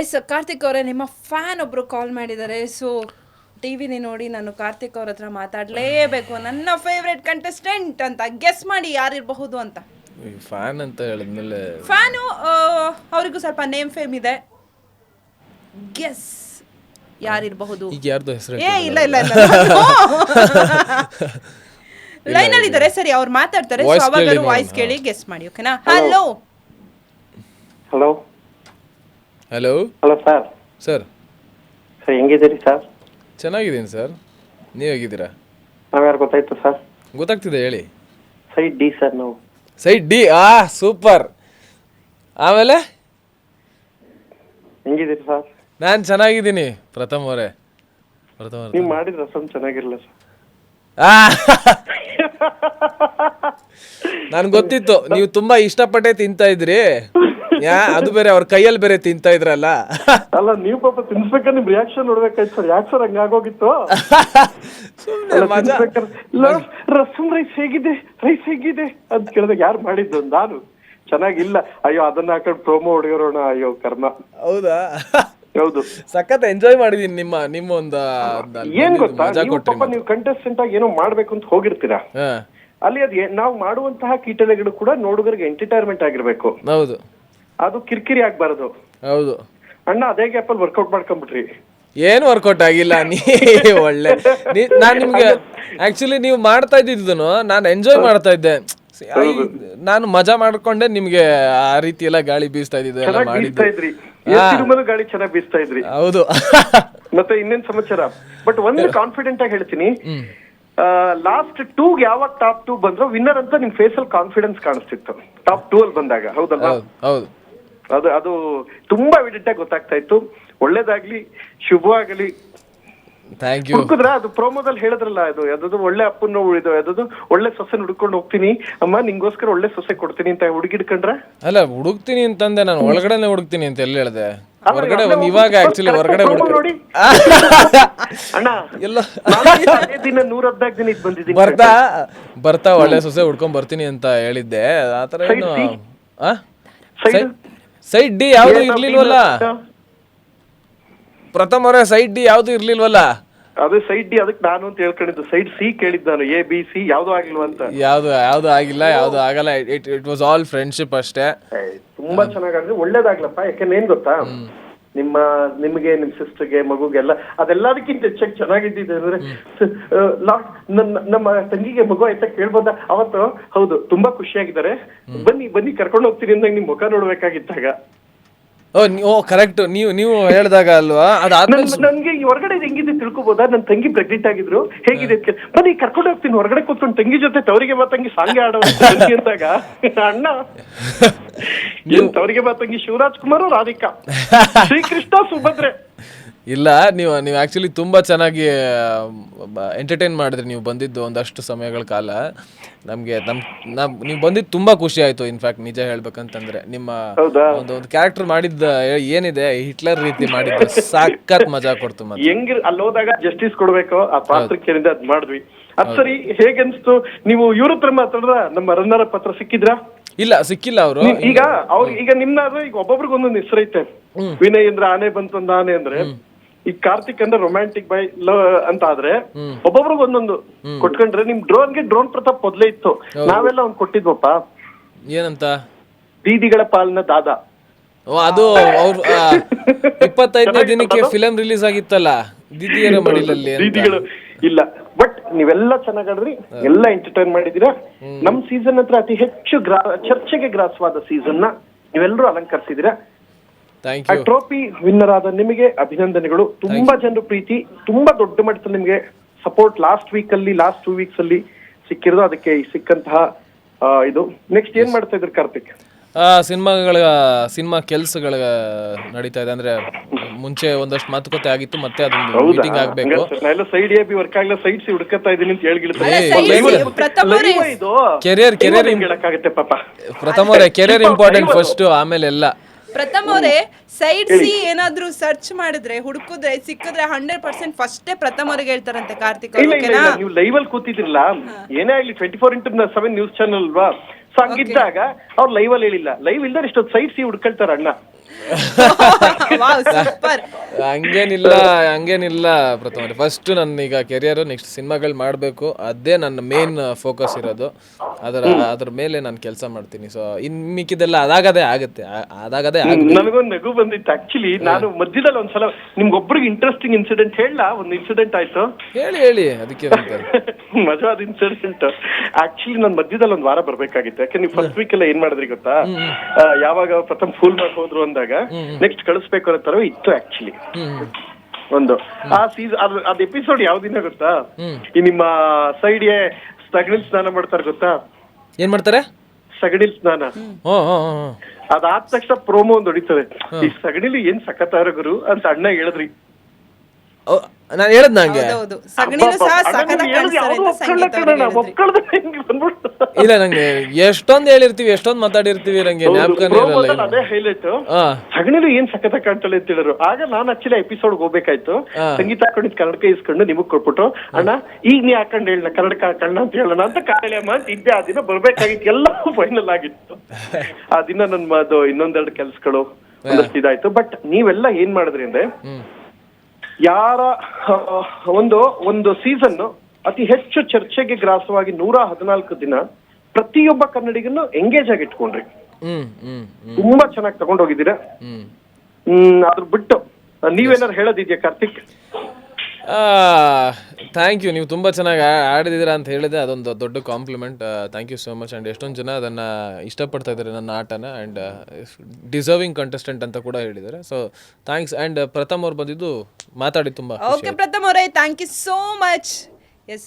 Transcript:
S Karthik ಅವರೇ ನಿಮ್ಮ fan ಒಬ್ರು ಕಾಲ್ ಮಾಡಿದ್ದಾರೆ ಸೊ ಟಿವಿಲಿ ನೋಡಿ ನಾನು ಕಾರ್ತಿಕ್ ಅವ್ರ ಹತ್ರ ಮಾತಾಡಲೇಬೇಕು. ನನ್ನ ಫೇವ್ರೆಟ್ ಕಂಟೆಸ್ಟೆಂಟ್ ಅಂತ ಗೆಸ್ ಮಾಡಿ ಯಾರಿರಬಹುದು ಅಂತ. ಫ್ಯಾನ್ ಅಂತ ಹೇಳಿದ್ಮೇಲೆ ಫ್ಯಾನು ಅವರಿಗೂ ಸ್ವಲ್ಪ ನೇಮ್ ಫೇಮ್ ಇದೆ. ಗೆಸ್ ಯಾರಿರಬಹುದು? ಈಗ ಯಾರ್ದು ಹೆಸರು ಏ ಇಲ್ಲ ಇಲ್ಲ ಇಲ್ಲ. ಲೈನ್ ಅಲ್ಲಿ ಇದ್ದಾರೆ ಸರಿ ಅವ್ರು ಮಾತಾಡ್ತಾರೆ ಸೊ ಅವಾಗ ವಾಯ್ಸ್ ಕೇಳಿ ಗೆಸ್ ಮಾಡಿ ಓಕೆನಾ hello hello hello hello sir sir sir ಹೆಂಗಿದ್ದೀರಿ sir ಚೆನ್ನಾಗಿದ್ದೀನಿ ಸರ್ ನೀವು ಹೇಗಿದ್ದೀರಾ? ನಾವ್ಯಾರು ಗೊತ್ತಾಯ್ತು ಸರ್ ಗೊತ್ತಾಗ್ತಿದೆ ಹೇಳಿ. ಸೈಡ್ ಡಿ ಸರ್ ನಾವು. ಸೈಡ್ ಡಿ ಆ ಸೂಪರ್ ಆಮೇಲೆ? ಹೆಂಗಿದ್ದೀರಿ ಸರ್ ನಾನು ಚೆನ್ನಾಗಿದ್ದೀನಿ ಪ್ರಥಮ್ ಅವರೇ. ಪ್ರಥಮ್ ಅವ್ರೆ. ನೀವು ಮಾಡಿದ ರಸಮ್ ಚೆನ್ನಾಗಿರಲ್ಲ ಸರ್ ಆ ನನ್ಗೆ ಗೊತ್ತಿತ್ತು ನೀವು ತುಂಬಾ ಇಷ್ಟಪಟ್ಟೆ ತಿಂತಾ ಇದ್ರಿ. ಯಾ ಅದು ಬೇರೆ ಅವ್ರ ಕೈಯಲ್ಲಿ ಬೇರೆ ತಿಂತಾ ಇದ್ರಲ್ಲ. ಅಲ್ಲ ನೀವು ಪಾಪ ತಿನ್ಸ್ಬೇಕಾದ್ರೆ ನಿಮ್ ರಿಯಾಕ್ಷನ್ ನೋಡ್ಬೇಕಾಯ್ತು ಸರ್. ಯಾಕೆ ಸರ್ ಹಂಗಾಗೋಗಿತ್ತು ಸುಮ್ನೆ ಅಲ್ಲ, ಮಜಾ. ತಿನ್ಸ್ಬೇಕಾದ್ರೆ, ಇಲ್ಲ, ರಸಮ್ ರೈಸ್ ಹೇಗಿದೆ? ರೈಸ್ ಹೇಗಿದೆ? ಅಂತ ಕೇಳಿದಾಗ ಯಾರು ಮಾಡಿದ್ದು? ನಾನು. ಚೆನ್ನಾಗಿಲ್ಲ. ಅಯ್ಯೋ ಅದನ್ನ ಹಾಕೊಂಡು ಪ್ರೋಮೋ ಹೊಡೆಯೋಣ ಅಯ್ಯೋ ಕರ್ಮ. ಹೌದಾ? ಹೌದು. ಸಖತ್ ಎಂಜಾಯ್ ಮಾಡಿದೀನಿ ನಿಮ್ಮ ನಿಮ್ಮ ಒಂದು ಏನ್ ಗೊತ್ತಾ? ನೀವು ಪಾಪ ನೀವು ಕಂಟೆಸ್ಟೆಂಟ್ ಆಗಿ ಏನೋ ಮಾಡ್ಬೇಕು ಅಂತ ಹೋಗಿರ್ತೀರಾ? ಅಲ್ಲಿ ಅದ್ ಏ- ನಾವು ಮಾಡುವಂತಹ ಕೀಟಲೆಗಳು ಕೂಡ ನೋಡುಗರಿಗೆ ಎಂಟರ್ಟೈನ್ಮೆಂಟ್ ಆಗಿರ್ಬೇಕು. ಹೌದು. ಅದು ಕಿರಿಕಿರಿ ಆಗ್ಬಾರದು. ಹೌದು. ಅಣ್ಣ ಅದೇ ಗ್ಯಾಪ್ ಅಲ್ಲಿ ವರ್ಕೌಟ್ ಮಾಡ್ಕೊಂಡ್ಬಿಟ್ರಿ. ಏನು ವರ್ಕೌಟ್ ಆಗಿಲ್ಲ ನೀ ಒಳ್ಳೆ. ನಾನು ನಿಮ್ಗೆ ಆಕ್ಚುಲಿ ನೀವು ಮಾಡ್ತಾ ಇದ್ದಿದ್ದನು ನಾನು ಎಂಜಾಯ್ ಮಾಡ್ತಾ ಇದ್ದೆ. ನಾನು ಮಜಾ ಮಾಡ್ಕೊಂಡೆ ನಿಮ್ಗೆ ಆ ರೀತಿ ಎಲ್ಲ ಗಾಳಿ ಬೀಸ್ತಾ ಇದ್ದಿದ್ದು ಎಲ್ಲ ಚೆನ್ನಾಗಿ ಮಾಡಿದ್ದು. ತಿರುಮಲ ಗಾಳಿ ಚೆನ್ನಾಗಿ ಬೀಸ್ತಾ ಇದ್ರಿ. ಹೌದು. ಮತ್ತೆ ಇನ್ನೇನ್ ಸಮಾಚಾರ? ಬಟ್ ಒಂದು ಕಾನ್ಫಿಡೆಂಟ್ ಆಗಿ ಹೇಳ್ತೀನಿ. ಲಾಸ್ಟ್ ಟೂ ಯಾವಾಗ ಟಾಪ್ ಟೂ ಬಂದ್ರು ವಿನ್ನರ್ ಅಂತ ನಿಮ್ ಫೇಸ್ ಅಲ್ಲಿ ಕಾನ್ಫಿಡೆನ್ಸ್ ಕಾಣಿಸ್ತಿತ್ತು. ಟಾಪ್ ಟೂ ಅಲ್ಲಿ ಬಂದಾಗ. ಹೌದಲ್ವಾ? ಹೌದು ಹೌದು. ಅದು ಅದು ತುಂಬಾ ವಿಡಿಟ್ ಆಗಿ ಗೊತ್ತಾಗ್ತಾ ಇತ್ತು. ಒಳ್ಳೇದಾಗ್ಲಿ ಶುಭವಾಗಲಿ. ಥ್ಯಾಂಕ್ ಯು ಹುಡುಕುದ್ರ? ಅದು ಪ್ರೋಮೋದಲ್ಲಿ ಹೇಳಿದ್ರಲ್ಲ ಅದು. ಯಾವ್ದು ಒಳ್ಳೆ ಅಪ್ಪನ ಉಳಿದು ಯಾವ್ದು ಒಳ್ಳೆ ಸೊಸೆ ಹುಡ್ಕೊಂಡು ಹೋಗ್ತೀನಿ. ಅಮ್ಮ ನಿಂಗೋಸ್ಕರ ಒಳ್ಳೆ ಸೊಸೆ ಕೊಡ್ತೀನಿ ಅಂತ ಹುಡುಗಿಡ್ಕೊಂಡ್ರ ಅಲ್ಲ ಹುಡುಕ್ತೀನಿ ಅಂತಂದೆ ನಾನು. ಒಳಗಡೆನೆ ಹುಡುಕ್ತೀನಿ ಅಂತ ಎಲ್ಲಿ ಹೇಳ್ದೆ? ಹೊರಗಡೆ ಒಂದ್ ಇವಾಗ ಆಕ್ಚುಲಿ ಹೊರಗಡೆ ನೋಡಿ. ಅಣ್ಣ ಎಲ್ಲ ದಿನ ನೂರ ಹದ್ನಾಲ್ಕು ದಿನ ಬಂದಿದ್ದೀನಿ. ಬರ್ತಾ? ಬರ್ತಾ ಒಳ್ಳೆ ಸೊಸೆ ಹುಡ್ಕೊಂಡ್ ಬರ್ತೀನಿ ಅಂತ ಹೇಳಿದ್ದೆ. ಆತರ ಏನು? ಸೈಡ್ ಡಿ ಯಾವುದು ಇರ್ಲಿಲ್ವಲ್ಲ? ಪ್ರಥಮ ಅವರೇ ಸೈಡ್ ಡಿ ಯಾವ್ದು ಇರ್ಲಿಲ್ವಲ್ಲ? ಅದು ಸೈಡ್ ಡಿ ಅದಕ್ಕೆ ನಾನು ಅಂತ ಹೇಳ್ಕೊಂಡಿದ್ದು. ಸೈಡ್ ಸಿ ಕೇಳಿದ್ದು ನಾನು ಎ ಬಿ ಸಿ ಯಾವ್ದು ಆಗಿಲ್ವ ಅಂತ. ಯಾವ್ದು ಯಾವ್ದು ಆಗಿಲ್ಲ ಯಾವ್ದು ಆಗಲ್ಲ. It it was all friendship ಅಷ್ಟೇ. ತುಂಬಾ ಚೆನ್ನಾಗಾದ್ರೆ ಒಳ್ಳೇದಾಗ್ಲಪ್ಪ ಯಾಕಂದ್ರೆ ಏನ್ ಗೊತ್ತಾ? ನಿಮ್ಮ ನಿಮಗೆ ನಿಮ್ ಸಿಸ್ಟರ್ಗೆ ಮಗುಗೆಲ್ಲ ಅದೆಲ್ಲದಕ್ಕಿಂತ ಹೆಚ್ಚಾಗಿ ಚೆನ್ನಾಗಿದ್ದಿದೆ ಅಂದ್ರೆ ಲಾಸ್ಟ್ ನನ್ನ ನಮ್ಮ ತಂಗಿಗೆ ಮಗು ಆಯ್ತಾ ಕೇಳ್ಬೋದ? ಅವತ್ತು ಹೌದು ತುಂಬಾ ಖುಷಿಯಾಗಿದ್ದಾರೆ. ಬನ್ನಿ ಬನ್ನಿ ಕರ್ಕೊಂಡು ಹೋಗ್ತೀನಿ ಅಂದಾಗ ನಿಮ್ ಮುಖ ನೋಡ್ಬೇಕಾಗಿದ್ದಾಗ. ಓ ನೀವು ಕರೆಕ್ಟ್ ನೀವು ನೀವು ಹೇಳಿದಾಗ ಅಲ್ವಾ? ಅದಾದ್ಮೇಲೆ ನನ್- ನನ್ಗೆ ಈ ಹೊರಗಡೆ ಇದು ಹೆಂಗಿದೆ ತಿಳ್ಕೊಬೋದಾ? ನನ್ ತಂಗಿ ಪ್ರೆಗ್ನೆಂಟ್ ಆಗಿದ್ರು. ಹೇಗಿದೆ ಅಂತ ಕೇಳ್- ಬನ್ನಿ ಕರ್ಕೊಂಡು ಹೋಗ್ತೀನಿ. ಹೊರಗಡೆ ಕೂತ್ಕೊಂಡು ತಂಗಿ ಜೊತೆ ತವರಿಗೆ ಬಾ ತಂಗಿ ಸಾಂಗೆ ಆಡೋ ತಂಗಿ ಅಂದಾಗ. ಅಣ್ಣ. ಏನ್ ತವರಿಗೆ ಬಾ ತಂಗಿ? ಶಿವರಾಜ್ ಕುಮಾರ್ ರಾಧಿಕಾ. ಶ್ರೀಕೃಷ್ಣ ಸುಭದ್ರೆ. ಇಲ್ಲ ನೀವು ನೀವು ಆಕ್ಚುಲಿ ತುಂಬಾ ಚೆನ್ನಾಗಿ ಎಂಟರ್ಟೈನ್ ಮಾಡಿದ್ರಿ. ನೀವು ಬಂದಿದ್ದು ಒಂದಷ್ಟು ಸಮಯಗಳ ಕಾಲ. ನಮಗೆ ನಮ್ ನಮ್ ನೀವು ಬಂದಿದ್ದು ತುಂಬಾ ಖುಷಿ ಆಯ್ತು. ಇನ್ಫ್ಯಾಕ್ಟ್ ನಿಜ ಹೇಳ್ಬೇಕಂತಂದ್ರೆ ನಿಮ್ಮ? ಒಂದು ಒಂದು ಕ್ಯಾರೆಕ್ಟರ್ ಮಾಡಿದ್ದ ಏನಿದೆ? ಹಿಟ್ಲರ್ ರೀತಿ ಮಾಡಿದ್ದು ಸಾಕತ್ ಮಜಾ ಕೊಡ್ತು ಮತ್ತೆ. ಹೆಂಗ್ ಅಲ್ಲಿ ಹೋದಾಗ ಜಸ್ಟಿಸ್ ಕೊಡ್ಬೇಕು. ಆ ಪಾತ್ರಕ್ಕೇನಿದೆ ಅದ್ ಮಾಡಿದ್ವಿ. ಅದ್ ಸರಿ ಹೇಗನ್ಸ್ತು? ನೀವು ಇವ್ರ ಹತ್ರ ಮಾತಾಡ್ರ ನಮ್ಮ ರನ್ನರ ಪತ್ರ ಸಿಕ್ಕಿದ್ರಾ? ಇಲ್ಲ ಸಿಕ್ಕಿಲ್ಲ ಅವರು. ಈಗ ಅವ್ರು ಈಗ ನಿಮ್ನಾದ್ರೂ ಈಗ ಒಬ್ಬೊಬ್ರಿಗೆ ಒಂದೊಂದು ಹೆಸರೈತೆ ವಿನಯ್ ಅಂದ್ರೆ ಆನೆ ಬಂತು ಅಂದ ಆನೆ ಅಂದ್ರೆ. ಈಗ ಕಾರ್ತಿಕ್ ಅಂದ್ರೆ ರೊಮ್ಯಾಂಟಿಕ್ ಬೈ ಲವ್ ಅಂತ ಆದ್ರೆ ಒಬ್ಬೊಬ್ರಿಗೆ ಒಂದೊಂದು ಕೊಟ್ಕೊಂಡ್ರೆ ನಿಮ್ ಡ್ರೋನ್ಗೆ ಡ್ರೋನ್ ಪ್ರತಾಪ್ ಮೊದ್ಲೇ ಇತ್ತು. ನಾವೆಲ್ಲ ಒಂದ್ ಕೊಟ್ಟಿದ್ವಪ್ಪ. ಏನಂತ? ಬೀದಿಗಳ ಪಾಲಿನ ದಾದ. ಓ ಅದು ಅವ್ರು ಇಪ್ಪತ್ತೈದನೇ ದಿನಕ್ಕೆ ಫಿಲಂ ರಿಲೀಸ್ ಆಗಿತ್ತಲ್ಲ? ದಿದಿಯರ ಮಡಿಲಲ್ಲಿ. ಬೀದಿಗಳು ಇಲ್ಲ. ಬಟ್ ನೀವೆಲ್ಲ ಚೆನ್ನಾಗಿ ಆಡಿದ್ರಿ ಎಲ್ಲ ಎಂಟರ್ಟೈನ್ ಮಾಡಿದೀರಾ. ನಮ್ ಸೀಸನ್ ಹತ್ರ ಅತಿ ಹೆಚ್ಚು ಗ್ರಾ ಚರ್ಚೆಗೆ ಗ್ರಾಸವಾದ ಸೀಸನ್ನ ನೀವೆಲ್ಲರೂ ಅಲಂಕರಿಸಿದೀರಾ. ಟ್ರೋಫಿ ವಿನ್ನರ್ ಆದ ನಿಮಗೆ ಅಭಿನಂದನೆಗಳು. ತುಂಬಾ ಜನರು ಪ್ರೀತಿ ತುಂಬಾ ದೊಡ್ಡ ಮಟ್ಟದಲ್ಲಿ ನಿಮಗೆ ಸಪೋರ್ಟ್ ಲಾಸ್ಟ್ ವೀಕ್ ಅಲ್ಲಿ ಲಾಸ್ಟ್ ಟೂ ವೀಕ್ಸ್ ಅಲ್ಲಿ ಸಿಕ್ಕಿರೋದು. ಅದಕ್ಕೆ ಸಿಕ್ಕಂತಹ ಇದು. ನೆಕ್ಸ್ಟ್ ಏನ್ ಮಾಡ್ತಾ ಇದ್ರಿ ಕಾರ್ತಿಕ್? ಸಿನಿಮಾಗಳ ಸಿನಿಮಾ ಕೆಲಸಗಳ ನಡೀತಾ ಇದೆ. ಅಂದ್ರೆ ಮುಂಚೆ ಒಂದಷ್ಟು ಮಾತುಕತೆ ಆಗಿತ್ತು ಮತ್ತೆ ಅದೊಂದು ಮೀಟಿಂಗ್ ಆಗ್ಬೇಕು. ಎಲ್ಲ ಸೈಡ್ ಎ ಬಿ ವರ್ಕ್ ಆಗಲ್ಲ ಸೈಡ್ ಸಿ ಹುಡುಕತ್ತಾ ಇದೀನಿ ಅಂತ ಇದು. ಕೆರಿಯರ್ ಕೆರಿಯರ್ ಪ್ರಥಮ ಕೆರಿಯರ್ ಇಂಪಾರ್ಟೆಂಟ್ ಫಸ್ಟ್ ಆಮೇಲೆ ಎಲ್ಲ. ಪ್ರಥಮ ಅವರೇ ಸೈಡ್ ಸಿ ಏನಾದ್ರೂ ಸರ್ಚ್ ಮಾಡಿದ್ರೆ ಹುಡುಕಿದ್ರೆ ಸಿಕ್ಕಿದ್ರೆ ಹಂಡ್ರೆಡ್ ಪರ್ಸೆಂಟ್ ಫಸ್ಟೇ ಪ್ರಥಮ ಅವ್ರಿಗೆ ಹೇಳ್ತಾರಂತೆ ಕಾರ್ತಿಕ್ ಅವ್ರು, ಇಲ್ಲ ಇಲ್ಲ ಓಕೆನಾ? ಇಲ್ಲ. ನೀವು ಲೈವ್ ಅಲ್ಲಿ ಕೂತಿದ್ರಲ್ಲ? ಏನೇ ಆಗ್ಲಿ twenty four into seven news channel ಅಲ್ವಾ? ಸೊ ಹಂಗಿದ್ದಾಗ ಅವ್ರು ಲೈವ್ ಅಲ್ಲಿ ಹೇಳಿಲ್ಲ. ಲೈವ್ ಇಲ್ದಾರೆ ಇಷ್ಟೊಂದು ಸೈಡ್ ಸಿ ಹುಡ್ಕೊಳ್ತಾರ ಅಣ್ಣ. ಹಂಗೇನಿಲ್ಲ ಹಂಗೇನಿಲ್ಲ ಪ್ರಥಮ ಫಸ್ಟ್ ನನ್ನ ಈಗ ಕೆರಿಯರ್ ನೆಕ್ಸ್ಟ್ ಸಿನಿಮಾಗಳು ಮಾಡಬೇಕು. ಅದೇ ನನ್ನ ಮೇನ್ ಫೋಕಸ್ ಇರೋದು. ಅದರ ಅದ್ರ ಮೇಲೆ ನಾನು ಕೆಲಸ ಮಾಡ್ತೀನಿ. ಸೊ ಇನ್ ಮಿಕ್ಕಿದೆಲ್ಲ ಅದಾಗದೇ ಆಗುತ್ತೆ. ಆ- ಅದಾಗದೇ ಆಗುತ್ತೆ. ನನಗೊಂದು ನಗು ಬಂದಿತ್ತು. ಆಕ್ಚುಲಿ ನಾನು ಮಧ್ಯದಲ್ಲಿ ಒಂದ್ಸಲ ನಿಮ್ಗೊಬ್ರಿಗೆ ಇಂಟ್ರೆಸ್ಟಿಂಗ್ ಇನ್ಸಿಡೆಂಟ್ ಹೇಳ ಒಂದು ಇನ್ಸಿಡೆಂಟ್ ಆಯ್ತು? ಹೇಳಿ ಹೇಳಿ. ಅದಕ್ಕೆ ಮಜವಾದ ಇನ್ಸಿಡೆಂಟ್ ಆಕ್ಚುಲಿ ನಾನು ಮಧ್ಯದಲ್ಲಿ ಒಂದ್ ವಾರ ಬರ್ಬೇಕಾಗಿತ್ತು. ಯಾಕೆ ನೀವು ಫಸ್ಟ್ ವೀಕ್ ಎಲ್ಲ ಏನ್ ಮಾಡಿದ್ರಿ ಗೊತ್ತಾ? ಯಾವಾಗ ಪ್ರಥಮ ಫೂಲ್ ಮಾಡಿ ಹೋದ್ರು ಅಂದಾಗ ನೆಕ್ಸ್ಟ್ ಕಳಿಸ್ಬೇಕು ಅನ್ನೋ ತರ ಇತ್ತು ಆಕ್ಚುಲಿ ಒಂದು. ಆ ಸೀಸನ್ ಅದ್ ಎಪಿಸೋಡ್ ಯಾವ ದಿನ ಗೊತ್ತಾ? ಈ ನಿಮ್ಮ ಸೈಡ್ಗೆ ಸಗಣಿ ಸ್ನಾನ ಮಾಡ್ತಾರೆ ಗೊತ್ತಾ? ಏನ್ ಮಾಡ್ತಾರೆ? ಸಗಣಿಲ್ ಸ್ನಾನ. ಅದಾದ ತಕ್ಷಣ ಪ್ರೋಮೋ ಒಂದು ಹೊಡಿತದೆ. ಈ ಸಗಣಿಲಿ ಏನ್ ಸಖತ್ತಾರ ಗುರು ಅಂತ ಅಣ್ಣ ಹೇಳಿದ್ರಿ. ನಾನು ಹೇಳದ್ ನಂಗೆ. ಇಲ್ಲ ನಂಗೆ ಎಷ್ಟೊಂದ್ ಹೇಳಿರ್ತೀವಿ ಎಷ್ಟೊಂದ್ ಮಾತಾಡಿರ್ತೀವಿ ನಂಗೆ ಜ್ಞಾಪಕನೇ ಇರಲ್ಲ ಅದೇ ಹೈಲೈಟ್ ಹಾ ಸಗಣಿಲು ಏನ್ ಸಖತ ಕಾಣ್ತಾಳೆ ಅಂತ ಹೇಳಿದ್ರು. ಆಗ ನಾನು ಆಕ್ಚುಲಿ ಎಪಿಸೋಡ್ ಹೋಗ್ಬೇಕಾಯ್ತು. ಸಂಗೀತ ಹಾಕೊಂಡಿದ್ ಕನ್ನಡಕ ಇಸ್ಕೊಂಡು ನಿಮಗ್ ಕೊಟ್ಬಿಟ್ಟು ಅಣ್ಣ ಈಗ ನೀ ಹಾಕೊಂಡ್ ಹೇಳ ಕನ್ನಡಕ ಹಾಕಣ್ಣ ಅಂತ ಹೇಳೋಣ ಅಂತ ಕಾಯಿಲೆ ಅಮ್ಮ ಅಂತ ಇದ್ದೆ ಆ ದಿನ ಬರ್ಬೇಕಾಗಿತ್ತು. ಎಲ್ಲ ಫೈನಲ್ ಆಗಿತ್ತು. ಆ ದಿನ ನನ್ ಅದು ಇನ್ನೊಂದೆರಡು ಕೆಲ್ಸಗಳು ಒಂದಷ್ಟು ಇದಾಯ್ತು. ಬಟ್ ನೀವೆಲ್ಲ ಏನ್ ಮಾಡಿದ್ರಿ ಅಂದ್ರೆ ಯಾರ ಒಂದು ಒಂದು ಸೀಸನ್ ಅತಿ ಹೆಚ್ಚು ಚರ್ಚೆಗೆ ಗ್ರಾಸವಾಗಿ ನೂರ ಹದಿನಾಲ್ಕು ದಿನ ಪ್ರತಿಯೊಬ್ಬ ಕನ್ನಡಿಗನ್ನು ಎಂಗೇಜ್ ಆಗಿ ಇಟ್ಕೊಂಡ್ರಿ. ತುಂಬಾ ಚೆನ್ನಾಗಿ ತಗೊಂಡೋಗಿದ್ದೀರಾ. ಅದ್ರ ಬಿಟ್ಟು ನೀವೇನಾದ್ರು ಹೇಳೋದಿದ್ಯಾ ಕಾರ್ತಿಕ್? ಥ್ಯಾಂಕ್ ಯು ನೀವು ತುಂಬ ಚೆನ್ನಾಗಿ ಆಡಿದ್ದೀರಾ ಅಂತ ಹೇಳಿದೆ. ಅದೊಂದು ದೊಡ್ಡ compliment thank you so much and ಎಷ್ಟೊಂದು ಜನ ಅದನ್ನು ಇಷ್ಟಪಡ್ತಾ ಇದ್ದಾರೆ ನನ್ನ ಆಟನ. ಆ್ಯಂಡ್ ಡಿಸರ್ವಿಂಗ್ ಕಂಟೆಸ್ಟೆಂಟ್ ಅಂತ ಕೂಡ ಹೇಳಿದ್ದಾರೆ. ಸೊ ಥ್ಯಾಂಕ್ಸ್ ಆ್ಯಂಡ್ ಪ್ರಥಮ್ ಅವ್ರು ಬಂದಿದ್ದು ಮಾತಾಡಿ ತುಂಬ ಓಕೆ ಪ್ರಥಮ್ ಅವರೇ ಥ್ಯಾಂಕ್ ಯು ಸೋ ಮಚ್